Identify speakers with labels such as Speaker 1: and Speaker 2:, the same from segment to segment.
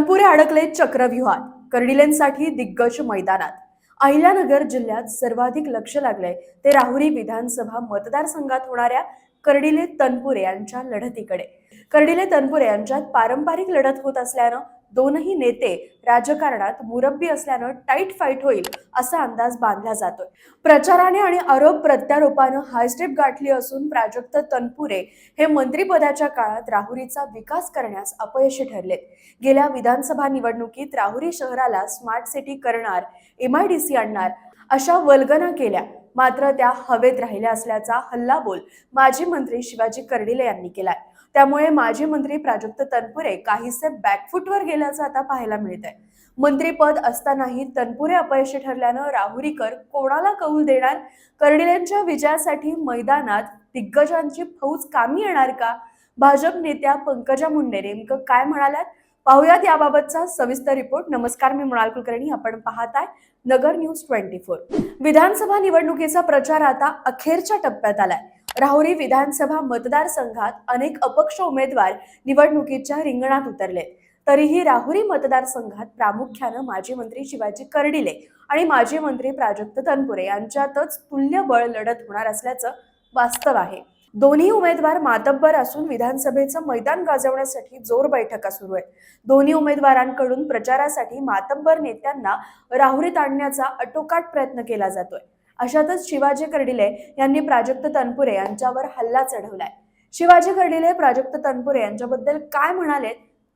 Speaker 1: तनपुरे अडकले चक्रव्यूहात. कर्डिलेंसाठी दिग्गज मैदानात. अहिल्यानगर जिल्ह्यात सर्वाधिक लक्ष लागले ते राहुरी विधानसभा मतदारसंघात होणाऱ्या कर्डिले तनपुरे यांच्या लढतीकडे. कर्डिले तनपुरे यांच्यात पारंपरिक लढत होत असल्यानं दोनही नेते राजकारणात मुरब्बी असल्यानं टाईट फाईट होईल असा अंदाज बांधला जातोय. प्रचाराने आणि आरोप प्रत्यारोपानं हायस्टेप गाठली असून प्राजक्त तनपुरे हे मंत्रिपदाच्या काळात राहुरीचा विकास करण्यास अपयशी ठरलेत. गेल्या विधानसभा निवडणुकीत राहुरी शहराला स्मार्ट सिटी करणार एमआयडीसी आणणार अशा वल्गना केल्या. मात्र त्या हवेत राहिल्या असल्याचा हल्लाबोल माजी मंत्री शिवाजी कर्डिले यांनी केलाय. त्यामुळे माजी मंत्री प्राजक्त तनपुरे काहीसे बॅकफुटवर गेल्याचं आता पाहायला मिळत आहे मंत्रीपद असतानाही तनपुरे अपयशी ठरल्यानं राहुरीकर कोणाला कौल देणार? कर्डिलेंच्या विजयासाठी मैदानात दिग्गजांची फौज कामी येणार का? भाजप नेत्या पंकजा मुंडे नेमकं काय म्हणाल्यात? पाहुयात याबाबतचा सविस्तर रिपोर्ट. नमस्कार मी मृणाल कुलकर्णी. आपण पाहताय नगर न्यूज ट्वेंटी फोर. विधानसभा निवडणुकीचा प्रचार आता अखेरच्या टप्प्यात आलाय. राहुरी विधानसभा मतदारसंघात अनेक अपक्ष उमेदवार निवडणुकीच्या रिंगणात उतरले. तरीही राहुरी मतदारसंघात प्रामुख्यानं माजी मंत्री शिवाजी कर्डिले आणि माजी मंत्री प्राजक्त तनपुरे यांच्यातच तुल्यबळ लढत होणार असल्याचं वास्तव आहे. दोन्ही उमेदवार मातब्बर असून विधानसभेचं मैदान गाजवण्यासाठी जोर बैठका सुरू आहेत. दोन्ही उमेदवारांकडून प्रचारासाठी मातब्बर नेत्यांना राहुरीत आणण्याचा अटोकाट प्रयत्न केला जातोय. अशातच शिवाजी कर्डिले यांनी प्राजक्त तनपुरे यांच्यावर हल्ला चढवलाय. शिवाजी कर्डिले प्राजक्त तनपुरे यांच्याबद्दल काय म्हणालेत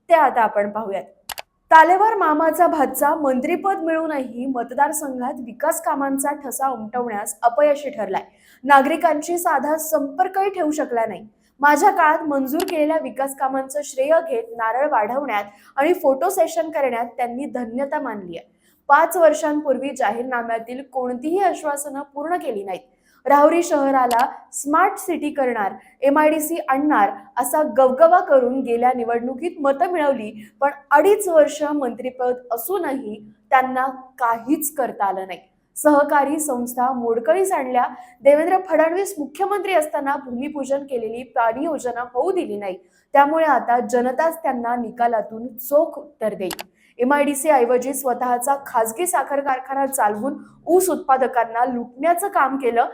Speaker 1: ते आता आपण पाहूयात. तालेवार मामाचा भातचा मंत्रीपद मिळूनही मतदारसंघात विकास कामांचा ठसा उमटवण्यास अपयशी ठरलाय. नागरिकांशी साधा संपर्कही ठेवू शकला नाही. माझ्या काळात मंजूर केलेल्या विकास कामांचं श्रेय घेत नारळ वाढवण्यात आणि फोटो सेशन करण्यात त्यांनी धन्यता मानली आहे पाच वर्षांपूर्वी जाहीरनाम्यातील कोणतीही आश्वासनं पूर्ण केली नाहीत. राहुरी शहराला स्मार्ट सिटी करणार एम आय डी सी आणणार असा गवगवा करून गेल्या निवडणुकीत मतं मिळवली. पण अडीच वर्ष मंत्रिपद असूनही त्यांना काहीच करता आलं नाही. सहकारी संस्था मोडकळीस आणल्या. देवेंद्र फडणवीस मुख्यमंत्री असताना भूमिपूजन केलेली पाणी योजना होऊ दिली नाही. त्यामुळे आता जनताच त्यांना निकालातून चोख उत्तर देईल. एमआयडीसी ऐवजी स्वतःचा खासगी साखर कारखाना चालवून ऊस उत्पादकांना लुटण्याचं काम केलं.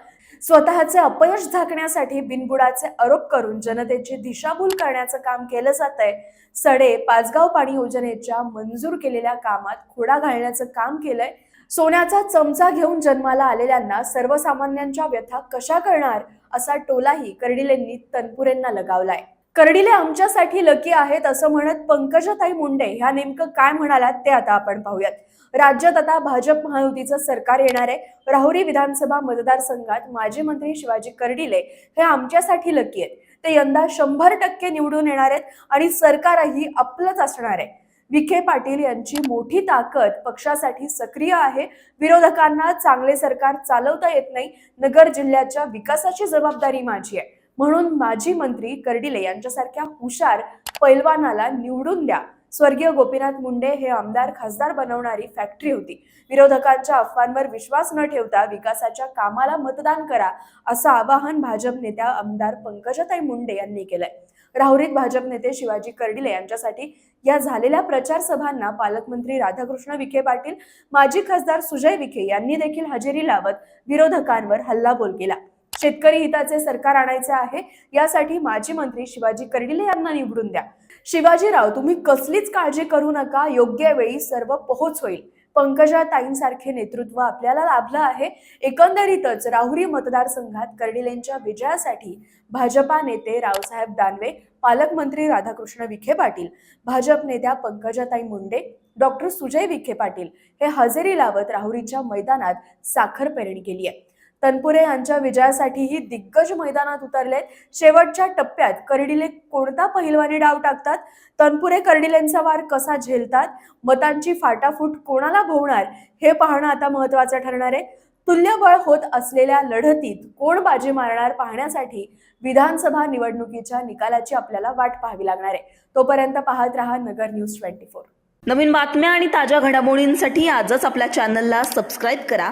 Speaker 1: स्वतःचे अपयश झाकण्यासाठी बिनबुडाचे आरोप करून जनतेची दिशाभूल करण्याचं काम केलं जात आहे सडे पाचगाव पाणी योजनेच्या मंजूर केलेल्या कामात खोडा घालण्याचं काम केलंय. सोन्याचा चमचा घेऊन जन्माला आलेल्यांना सर्वसामान्यांच्या व्यथा कशा करणार असा टोलाही कर्डिलेंनी तनपुरेंना लगावलाय. कर्डिले आमच्यासाठी लकी आहेत असं म्हणत पंकजाताई मुंडे ह्या नेमकं काय म्हणाल्यात ते आता आपण पाहूयात. राज्यात आता भाजप महायुतीचं सरकार येणार आहे. राहुरी विधानसभा मतदारसंघात माजी मंत्री शिवाजी कर्डिले हे आमच्यासाठी लकी आहेत. ते यंदा शंभर टक्के निवडून येणार आहेत आणि सरकारही आपलंच असणार आहे. विखे पाटील यांची मोठी ताकद पक्षासाठी सक्रिय आहे. विरोधकांना चांगले सरकार चालवता येत नाही. नगर जिल्ह्याच्या विकासाची जबाबदारी माझी आहे. म्हणून माजी मंत्री कर्डिले यांच्यासारख्या हुशार पैलवानाला निवडून द्या. स्वर्गीय गोपीनाथ मुंडे हे आमदार खासदार बनवणारी फॅक्टरी होती. विरोधकांच्या अफवांवर विश्वास न ठेवता विकासाच्या कामाला मतदान करा असं आवाहन भाजप नेत्या आमदार पंकजाताई मुंडे यांनी केलंय. राहुरीत भाजप नेते शिवाजी कर्डिले यांच्यासाठी या झालेल्या प्रचार सभांना पालकमंत्री राधाकृष्ण विखे पाटील माजी खासदार सुजय विखे यांनी देखील हजेरी लावत विरोधकांवर हल्लाबोल केला. शेतकरी हिताचे सरकार आणायचे आहे यासाठी माजी मंत्री शिवाजी कर्डिले यांना निवडून द्या. शिवाजीराव तुम्ही कसलीच काळजी करू नका योग्य वेळी सर्व पोहोच होईल. पंकजा ताईंसारखे नेतृत्व आपल्याला लाभलं आहे. एकंदरीतच राहुरी मतदारसंघात कर्डिलेंच्या विजयासाठी भाजपा नेते रावसाहेब दानवे पालकमंत्री राधाकृष्ण विखे पाटील भाजप नेत्या पंकजाताई मुंडे डॉक्टर सुजय विखे पाटील हे हजेरी लावत राहुरीच्या मैदानात साखर पेरणी केली आहे. तनपुरे यांच्या विजयासाठीही दिग्गज मैदानात उतरलेत शेवटच्या टप्प्यात कर्डिले कोणता पहिलवानी डाव टाकतात? तनपुरे कर्डिलेंचा वार कसा झेलतात? मतांची फाटाफूट कोणाला भोवणार? हे पाहणं आता महत्वाचं ठरणार आहे. तुल्यबळ होत असलेल्या लढतीत कोण बाजी मारणार पाहण्यासाठी विधानसभा निवडणुकीच्या निकालाची आपल्याला वाट पाहावी लागणार आहे. तोपर्यंत पाहत रहा नगर न्यूज ट्वेंटी फोर.
Speaker 2: नवीन बातम्या आणि ताज्या घडामोडींसाठी आजच आपल्या चॅनलला सबस्क्राईब करा.